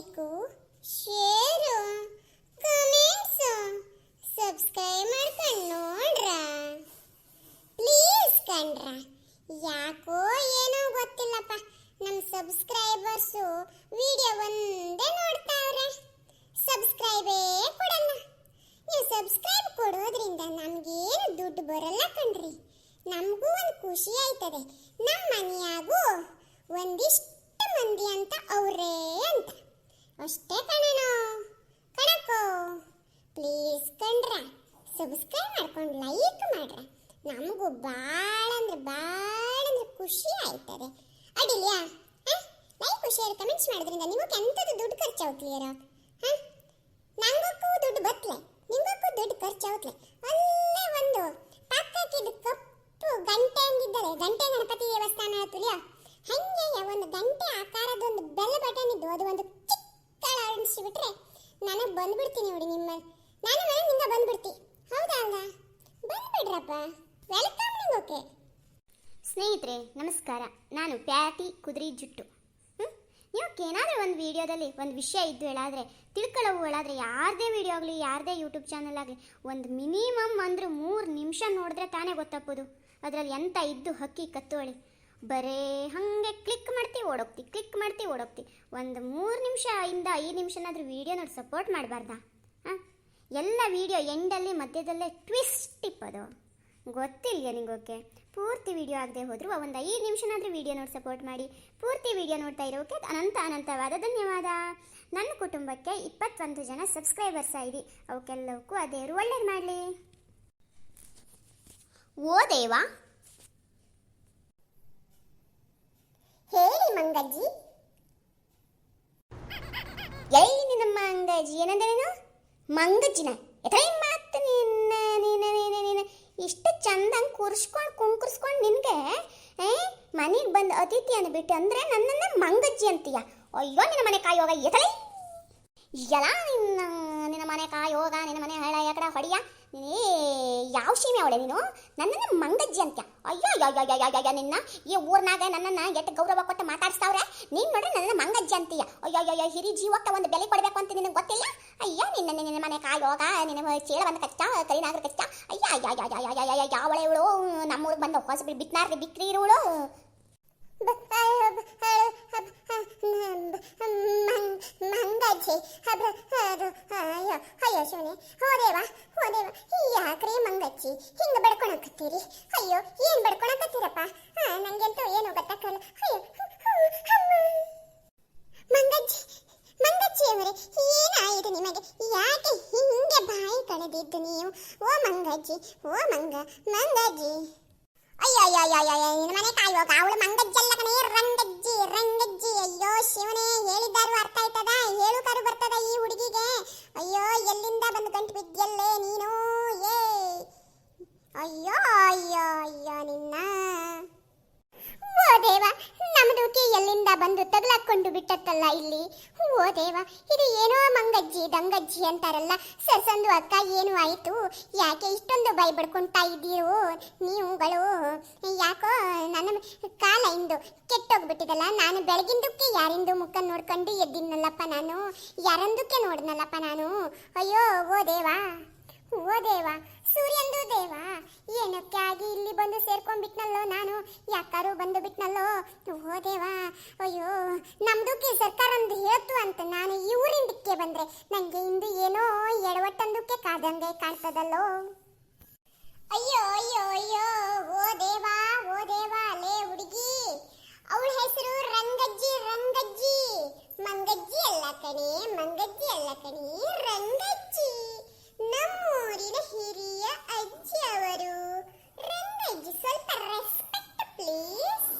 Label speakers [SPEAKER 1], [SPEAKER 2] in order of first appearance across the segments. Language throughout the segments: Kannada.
[SPEAKER 1] ಲೈಕು ಶೇರು ಕಮೆಂಟ್ಸು ಸಬ್ಸ್ಕ್ರೈಬ್ ಮಾಡ್ಕೊಂಡು ನೋಡ್ರ. ಪ್ಲೀಸ್ ಕಣ್ರ, ಯಾಕೋ ಏನೋ ಗೊತ್ತಿಲ್ಲಪ್ಪ ನಮ್ಮ ಸಬ್ಸ್ಕ್ರೈಬರ್ಸು ವಿಡಿಯೋ ಒಂದೇ ನೋಡ್ತಾವ್ರೆ. ಸಬ್ಸ್ಕ್ರೈಬೇ ಕೊಡಲ್ಲ. ನೀವು ಸಬ್ಸ್ಕ್ರೈಬ್ ಕೊಡೋದ್ರಿಂದ ನಮಗೇನು ದುಡ್ಡು ಬರಲ್ಲ ಕಣ್ರಿ. ನಮಗೂ ಒಂದು ಖುಷಿ ಆಯ್ತದೆ. ನಮ್ಮ ಮನೆಯಾಗೂ ಒಂದಿಷ್ಟು ಮಂದಿ ಅಂತ ಅವರೇ ಅಂತ. ಅಷ್ಟೇ ಕಣನೋ ಕಣಕೋ ಪ್ಲೀಸ್ ಕಣ್ರ. ಸಬ್ಸ್ಕ್ರೈಬ್ ಮಾಡ್ಕೊಂಡು ಲೈಕ್ ಮಾಡ್ರ. ನಮಗೂ ಭಾಳ ಅಂದ್ರೆ ಭಾಳ ಅಂದ್ರೆ ಖುಷಿ ಆಯ್ತದೆ. ಅಡಿಲ್ಯಾ? ಲೈಕ್ ಶೇರ್ ಕಮೆಂಟ್ಸ್ ಮಾಡೋದ್ರಿಂದ ನಿಮಗೆ ಎಂಥದ್ದು ದುಡ್ಡು ಖರ್ಚಾಗ್ಲಿಯರೋ ಹಾಂ? ನಂಗಕ್ಕೂ ದುಡ್ಡು ಬತ್ಲೆ. ನಿಮಗಕ್ಕೂ ದುಡ್ಡು ಖರ್ಚು ಖರ್ಚಾಗ್ಲೆ ಅಲ್ಲೇ ಒಂದು ಪಕ್ಕಕ್ಕಿದ್ದು ಕಪ್ಪು ಗಂಟೆ ಅಂದಿದ್ದಾರೆ ಗಂಟೆ ಗಣಪತಿ ದೇವಸ್ಥಾನ ತುಲಿಯ ಹಂಗೆ ಒಂದು ಗಂಟೆ ಆಕಾರದ ಒಂದು ಬೆಲ್ಲ ಬಟನ್ ಇದ್ದು, ಅದು ಒಂದು ಚಿಕ್ಕ ಅಳಿಸ್ಬಿಟ್ರೆ ನಾನು ಬಂದ್ಬಿಡ್ತೀನಿ ನೋಡಿ ನಿಮ್ಮ ನಾನು ಮನೆ ನಿಂದ ಬಂದ್ಬಿಡ್ತಿ. ಹೌದಾ ಅಲ್ವಾ ಬಂದ್ಬಿಡ್ರಪ್ಪ. ವೆಲ್ಕಮ್ ಓಕೆ
[SPEAKER 2] ಸ್ನೇಹಿತರೆ, ನಮಸ್ಕಾರ. ನಾನು ಪ್ಯಾಟಿ ಕುದುರೆ ಜುಟ್ಟು? ನೀವು ಏನಾದರೂ ಒಂದು ವಿಡಿಯೋದಲ್ಲಿ ಒಂದು ವಿಷಯ ಇದ್ದು ಹೇಳಾದರೆ, ತಿಳ್ಕೊಳ್ಳೋವು ಹೇಳಾದರೆ, ಯಾರದೇ ವಿಡಿಯೋ ಆಗಲಿ, ಯಾರದೇ ಯೂಟ್ಯೂಬ್ ಚಾನಲ್ ಆಗಲಿ, ಒಂದು ಮಿನಿಮಮ್ ಅಂದರೆ ಮೂರು ನಿಮಿಷ ನೋಡಿದ್ರೆ ತಾನೇ ಗೊತ್ತಾಗ್ಬೋದು. ಅದರಲ್ಲಿ ಎಂಥ ಇದ್ದು ಹಕ್ಕಿ ಕತ್ತೋಳಿ ಬರೇ ಹಾಗೆ ಕ್ಲಿಕ್ ಮಾಡ್ತೀವಿ ಓಡೋಗ್ತಿ ಕ್ಲಿಕ್ ಮಾಡ್ತೀವಿ ಓಡೋಗ್ತಿ. ಒಂದು ಮೂರು ನಿಮಿಷ ಇಂದ ಐದು ನಿಮಿಷನಾದ್ರೂ ವೀಡಿಯೋ ನೋಡಿ ಸಪೋರ್ಟ್ ಮಾಡಬಾರ್ದಾ? ಹಾಂ? ಎಲ್ಲ ವೀಡಿಯೋ ಎಂಡಲ್ಲಿ ಮಧ್ಯದಲ್ಲೇ ಟ್ವಿಸ್ಟ್ ಇಪ್ಪದು. ಗೊತ್ತಿಲ್ಲ ಓಕೆ? ಪೂರ್ತಿ ವಿಡಿಯೋ ಆಗದೆ ಹೋದರೂ, ಒಂದು ಐದು ನಿಮಿಷನಾದರೂ ವೀಡಿಯೋ ನೋಡಿ ಸಪೋರ್ಟ್ ಮಾಡಿ. ಪೂರ್ತಿ ವಿಡಿಯೋ ನೋಡ್ತಾ ಇರೋಕೆ ಅನಂತ ಅನಂತವಾದ ಧನ್ಯವಾದ. ನನ್ನ ಕುಟುಂಬಕ್ಕೆ ಇಪ್ಪತ್ತೊಂದು ಜನ ಸಬ್ಸ್ಕ್ರೈಬರ್ಸ್ ಆಯಿರಿ. ಅವಕ್ಕೆಲ್ಲವಕ್ಕೂ ಅದೇ ಒಳ್ಳೇದು ಮಾಡಲಿ. ಓ ದೇವಾ!
[SPEAKER 1] ಹೇಳಿ ಮಂಗಜ್ಜಿ
[SPEAKER 2] ನಿನ್ನಮ್ಮ ನಿನ್ನ ಏನಂದ ನೀನು ಮಂಗಜ್ಜಿನ. ಎತ್ತೈ ಮಾತು ನಿನ್ನ ನಿನ್ನ ನಿನ್ನ ನಿನ್ನ. ಇಷ್ಟು ಚಂದಂಗೆ ಕೂರಿಸ್ಕೊಂಡು, ಕುಂಕುರ್ಸ್ಕೊಂಡು ನಿನಗೆ, ಏ, ಮನೆಗೆ ಬಂದು ಅತಿಥಿ ಅಂದ್ಬಿಟ್ಟು ಅಂದರೆ ನನ್ನನ್ನು ಮಂಗಜ್ಜಿ ಅಂತೀಯ. ಅಯ್ಯೋ, ನಿನ್ನ ಮನೆ ಕಾಯೋಗ ಎತ್ತಲೈ ಎಲ್ಲ ನಿನ್ನ ನಿನ್ನ ಮನೆ ಕಾಯೋಗ, ನಿನ್ನ ಮನೆ ಹಳ ಯಾಕಡ ಹೊಡಿಯ. ನೀ ಯಾವ ಸೀಮೆ ಅವಳೆ ನೀನು? ನನ್ನನ್ನು ಮಂಗಜ್ಜಿ ಅಂತ್ಯ. ಅಯ್ಯೋ ನಿನ್ನ. ಈ ಊರ್ನಾಗ ನನ್ನನ್ನು ಎಷ್ಟು ಗೌರವ ಕೊಟ್ಟು ಮಾತಾಡ್ಸ್ತಾವ್ರೆ? ನೀನು ನೋಡ್ರಿ ನನ್ನ ಮಂಗಜ್ಜಿ ಅಂತೀಯ. ಅಯ್ಯೋ ಹಿರಿ ಜೀವಕ್ಕೆ ಒಂದು ಬೆಲೆ ಕೊಡಬೇಕು ಅಂತ ನಿನಗೆ ಗೊತ್ತಿಲ್ಲ? ಅಯ್ಯೋ, ನಿನ್ನ ನಿನ್ನ ಮನೆ ಕಾಯೋಗ ನಿನ್ನ ಚೇಳ ಬಂದ ಕಚ್ಚ, ಕರಿನಾಗ್ರ ಕಚ್ಚ. ಅಯ್ಯ ಅಯ್ಯ ಯಾವಳೆ ಇವಳು, ನಮ್ಮೂರಿಗೆ ಬಂದು ಹೊಸ ಬಿತ್ನಾರ್ರಿ ಬಿಕ್ರಿ ಇರುವಳು
[SPEAKER 1] ಮಂಗಜ್ಜಿ ಅದು ಅಯ್ಯೋ ಅಯ್ಯೋ ಶಿವನೇ ಹೋದೇವ ಹೋದೇವ ಯಾಕ್ರಿ ಮಂಗಜ್ಜಿ ಹಿಂಗ ಬಡ್ಕೊಳಕತ್ತೀರಿ ಅಯ್ಯೋ ಏನ್ ಬಡ್ಕೊಳಕತ್ತೀರಪ್ಪ ನಂಗೆಂತೂ ಏನು ಗೊತ್ತಾಗಲ್ಲ ಅಯ್ಯೋ ಮಂಗಜ್ಜಿ ಮಂಗಜ್ಜಿ ಅವರೇ ಏನಾಯಿತು ನಿಮಗೆ ಯಾಕೆ ಹಿಂಗೆ ಬಾಯಿ ಕಳೆದಿದ್ದು ನೀವು ಓ ಮಂಗಜ್ಜಿ, ಓ ಮಂಗ ಮಂಗಜ್ಜಿ. ಅಯ್ಯೋ ಅಯ್ಯೋ ಅಯ್ಯೋ ಅಯ್ಯೋ ನಿನ್ನ ಮನೆ ಕಾಯುವಾಗ ಅವಳು ಮಂಗಜ್ಜಲ್ಲ ಕಣೇ ರಂಗಜ್ಜಿ ರಂಗಜ್ಜಿ. ಅಯ್ಯೋ ಶಿವನೇ, ಹೇಳಿದ್ದಾರು ಅರ್ಥ ಆಯ್ತದ? ಹೇಳು ಕರು ಬರ್ತದ ಈ ಹುಡುಗಿಗೆ? ಅಯ್ಯೋ, ಎಲ್ಲಿಂದ ಬಂದು ಗಂಟು ಬಿದ್ದಲ್ಲೇ ನೀನು? ಏ ಅಯ್ಯೋ ಅಯ್ಯೋ ಅಯ್ಯೋ, ನಿನ್ನ ಓ ದೇವ ನಮ್ದುಕ್ಕೆ ಎಲ್ಲಿಂದ ಬಂದು ತಗಲಾಕೊಂಡು ಬಿಟ್ಟತ್ತಲ್ಲ ಇಲ್ಲಿ? ಓ ದೇವ, ಇದು ಏನೋ ಮಂಗಜ್ಜಿ, ದಂಗಜ್ಜಿ ಅಂತಾರಲ್ಲ. ಸರ್ಸಂದು ಅಕ್ಕ, ಏನು ಆಯಿತು? ಯಾಕೆ ಇಷ್ಟೊಂದು ಭಯ ಬಡ್ಕೊಂತಾ ಇದ್ದೀರೋ? ನೀವುಗಳು, ಯಾಕೋ ನನ್ನ ಕಾಲ ಇಂದು ಕೆಟ್ಟೋಗ್ಬಿಟ್ಟಿದಲ್ಲ? ನಾನು ಬೆಳಗಿಂದಕ್ಕೆ ಯಾರಿಂದು ಮುಖ ನೋಡ್ಕೊಂಡು ಎದ್ದಿನಲ್ಲಪ್ಪ ನಾನು? ಯಾರಂದಕ್ಕೆ ನೋಡ್ನಲ್ಲಪ್ಪ ನಾನು? ಅಯ್ಯೋ, ಓ ದೇವಾ. ಓ ದೇವ, ಸೂರ್ಯಂದು ದೇವ ಏನಕ್ಕೆ ಆಗಿ ಇಲ್ಲಿ ಬಂದು ಸೇರ್ಕೊಂಡ್ಬಿಟ್ನಲ್ಲೋ ನಾನು? ಯಾಕಾರು ಬಂದು ಬಿಟ್ನಲ್ಲೋ? ಓ ದೇವ, ಅಯ್ಯೋ ನಮ್ದುಕ್ಕೆ ಸರ್ಕಾರ ಒಂದು ಹೇಳ್ತು ಅಂತ ನಾನು ಈ ಊರಿಂದಕ್ಕೆ ಬಂದ್ರೆ ನಂಗೆ ಇಂದು ಏನೋ ಎಡವಟ್ಟಂದಕ್ಕೆ ಕಾದಂಗೆ ಕಾಣ್ತದಲ್ಲೋ? ಅಯ್ಯೋ ಅಯ್ಯೋ ಅಯ್ಯೋ, ಓ ದೇವಾ ಓ ದೇವಾ, ಲೇ ಹುಡುಗಿ, ಅವಳ ಹೆಸರು ರಂಗಜ್ಜಿ ರಂಗಜ್ಜಿ. ಮಂಗಜ್ಜಿ ಅಲ್ಲ ಕಣೆ, ಮಂಗಜ್ಜಿ ಅಲ್ಲ ಕಣೆ ರಂಗಜ್ಜಿ ನಮ್ಮೂರಿನ ಹಿರಿಯ ಅಜ್ಜಿ ಅವರು ರಂಗಜ್ಜಿ ಸ್ವಲ್ಪ ರೆಸ್ಪೆಕ್ಟ್ ಪ್ಲೀಸ್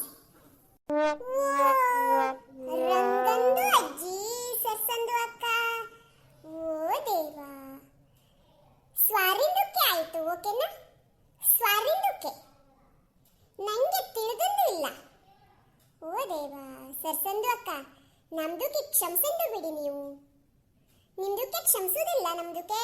[SPEAKER 1] ರಂಗಂದು ಅಜ್ಜಿ ಸಸ್ಸಂದು ಅಕ್ಕ ಓ ದೇವಾ ಸ್ವಾರಿಂದಕ್ಕೆ ಆಯ್ತು ಓಕೆನಾ ಸ್ವಾರಿಂದಕ್ಕೆ ನಂಗೆ ತಿಳಿದೊಂದು ಇಲ್ಲ ಓ ದೇವ ಸರ್ಸಂದು ಅಕ್ಕ ನಮ್ದುಕ್ಕೆ ಕ್ಷಮಿಸಂದು ಬಿಡಿ ನೀವು. ನಿಮ್ದುಕ್ಕೆ ಕ್ಷಮಿಸೋದಿಲ್ಲ ನಮ್ದುಕ್ಕೆ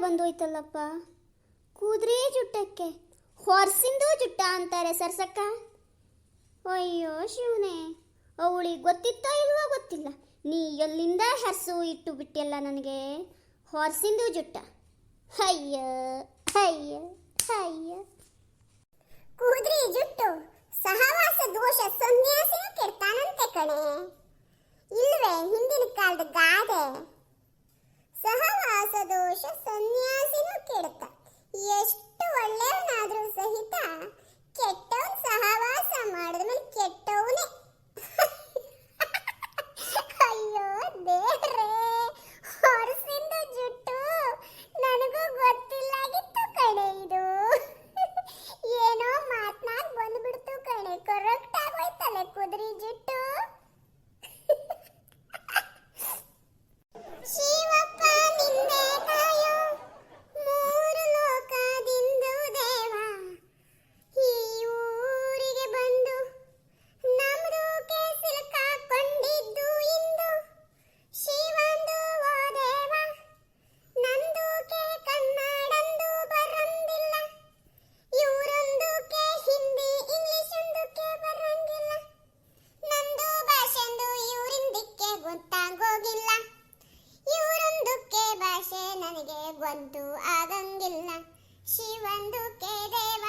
[SPEAKER 2] ಬಂದೋಯ್ತಲ್ಲಪ್ಪ? ಕುದುರೆ ಜುಟ್ಟಕ್ಕೆ. ಹೊರ್ಸಿಂದು ಜುಟ್ಟ ಅಂತಾರೆ ಸರ್ಸಕ್ಕ. ಅಯ್ಯೋ ಶಿವನೇ, ಅವಳಿಗೆ ಗೊತ್ತಿತ್ತೋ ಇಲ್ವೋ ಗೊತ್ತಿಲ್ಲ. ನೀ ಎಲ್ಲಿಂದ ಹರ್ಸು ಇಟ್ಟು ಬಿಟ್ಟಿಲ್ಲ ನನಗೆ? ಹೊರ್ಸಿಂದು ಜುಟ್ಟ. ಅಯ್ಯ ಅಯ್ಯ ಅಯ್ಯ.
[SPEAKER 1] ಕೂದ್ರಿ ಜುಟ್ಟು, ಸಹವಾಸ, ದೋಷ, ಸನ್ಯಾಸಿನ ಕೆಡ್ತಾನಂತೆ ಕಣೆ. ಇಲ್ವೇ, ಹಿಂದಿನ ಕಾಲದ ಗಾದೆ. ಸಹವಾಸ ದೋಷ ಸನ್ಯಾಸಿನೂ ಕೆಡ್ತ ಎಷ್ಟು ಒಳ್ಳೆಯವನಾದ್ರೂ ಸಹಿತ ಕೆಟ್ಟವನ್ ಸಹವಾಸ ಮಾಡಿದ ಮೇಲೆ ಕೆಟ್ಟವನೇ. ಅಯ್ಯೋ ದೇವ್ರೇ ಹೊರಸಿಂದ ಜುಟ್ಟು. ನನಗೂ ಗೊತ್ತಿಲ್ಲಾಗಿತ್ತು ಕಣೆ ಇದು. ಏನೋ ಮಾತ್ನಾಗ್ ಬಂದ್ಬಿಡ್ತು ಕಣೆ. ಕರೆಕ್ಟ್ ಆಗೋಯ್ತಲ್ಲ ಕುದುರೆ ಜುಟ್ಟು. ಗೊತ್ತು ಆಗಂಗಿಲ್ಲ ಶಿವಂದುಕೆ ದೇವ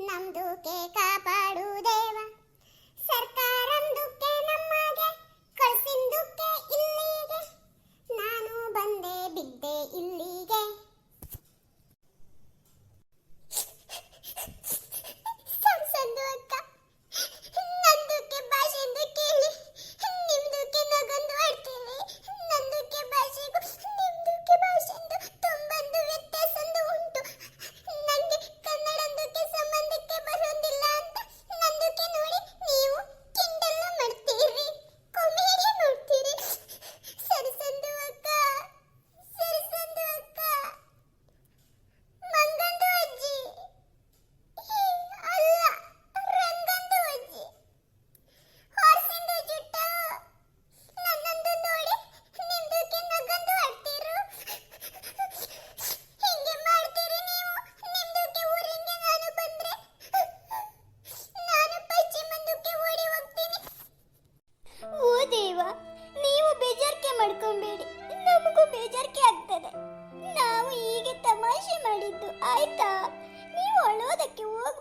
[SPEAKER 1] ನಮ್ದುಕೆ ಕಾಪಾಡು ದೇವ. ಸರ್ಕಾರಂದುಕ್ಕೆ ನಮಗೆ ಕಳ್ಸಿಂದುಕ್ಕೆ ಇಲ್ಲಿಗೆ. ನಾನು ಬಂದೆ ಬಿದ್ದೆ ಇಲ್ಲಿಗೆ.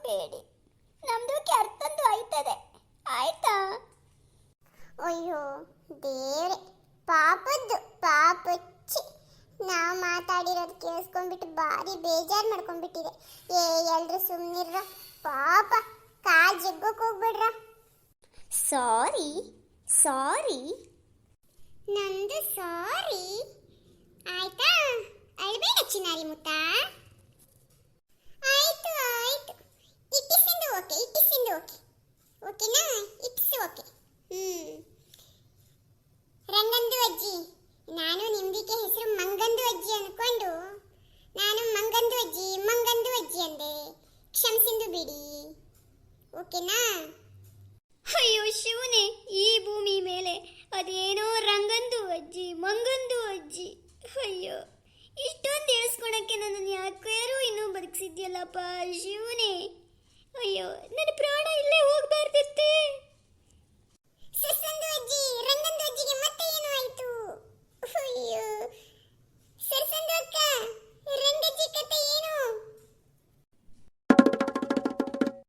[SPEAKER 2] ಅಳೋದಕ್ಕೆ ನಮ್ದು ಕೆರ್ತಂದು ಆಯ್ತದೆ. ಆಯ್ತಾ?
[SPEAKER 1] ಅಯ್ಯೋ ದೇವ್ರೆ ಪಾಪದ್ದು ಪಾಪಚ್ಚಿ. ನಾವು ಮಾತಾಡಿರೋದು ಕೇಳಿಸ್ಕೊಂಡ್ಬಿಟ್ಟು ಭಾರಿ ಬೇಜಾರು ಮಾಡ್ಕೊಂಡ್ಬಿಟ್ಟಿದೆ. ಏ ಎಲ್ರು ಸುಮ್ಮನಿರ್ರ ಪಾಪ ಕಾಲ್ ಜಗ್ಗಕ್ಕೆ ಹೋಗ್ಬಿಡ್ರ.
[SPEAKER 2] ಸಾರಿ ಸಾರಿ.
[SPEAKER 1] ನಂದು ಸಾರಿ. ಆಯ್ತಾ? ಅಳ್ಬೇಡ ಚಿನ್ನಾರಿ ಮುತ್ತ. ಆಯ್ತು ಆಯ್ತು ಇಟ್ ಇಸ್ ಇಂದ ಓಕೆ ಓಕೆನಾ ಇಟ್ಸ್ ಓಕೆ ಹ್ಮ್ ರಂಗಂದು ಅಜ್ಜಿ. ನಾನು ನಿಮ್ದಿಕ್ಕೆ ಹೆಸರು ಮಂಗಂದು ಅಜ್ಜಿ ಅನ್ಕೊಂಡು. ನಾನು ಮಂಗಂದು ಅಜ್ಜಿ ಮಂಗಂದು ಅಜ್ಜಿ ಅಂದೆ. ಕ್ಷಮಿಸಿಂದು ಬಿಡಿ. ಓಕೆನಾ
[SPEAKER 2] ಅಯ್ಯೋ ಶಿವನೇ, ಈ ಭೂಮಿ ಮೇಲೆ ಅದೇನೋ ರಂಗಂದು ಅಜ್ಜಿ, ಮಂಗಂದು ಅಜ್ಜಿ. ಅಯ್ಯೋ, ಇಷ್ಟೊಂದು ಹೇಳ್ಸ್ಕೊಳಕ್ಕೆ ನನ್ನನ್ನು ಯಾಕ್ಯಾರು ಇನ್ನೂ ಬದುಕಿಸಿದ್ಯಲ್ಲಪ್ಪ ಶಿವನೇ. ಅಯ್ಯೋ, ನನ್ನ ಪ್ರಾಣ ಇಲ್ಲೇ ಹೋಗಬಾರ್ದಿತ್ತೆ.
[SPEAKER 1] ಸಸಂದು ಅಜ್ಜಿ ರಂಗಂದು ಅಜ್ಜಿಗೆ ಮತ್ತೆ ಏನು ಆಯ್ತು? ಅಯ್ಯೋ ಸಸಂದು ಅಕ್ಕ ರಂಗಜ್ಜಿ ಕತೆ ಏನು?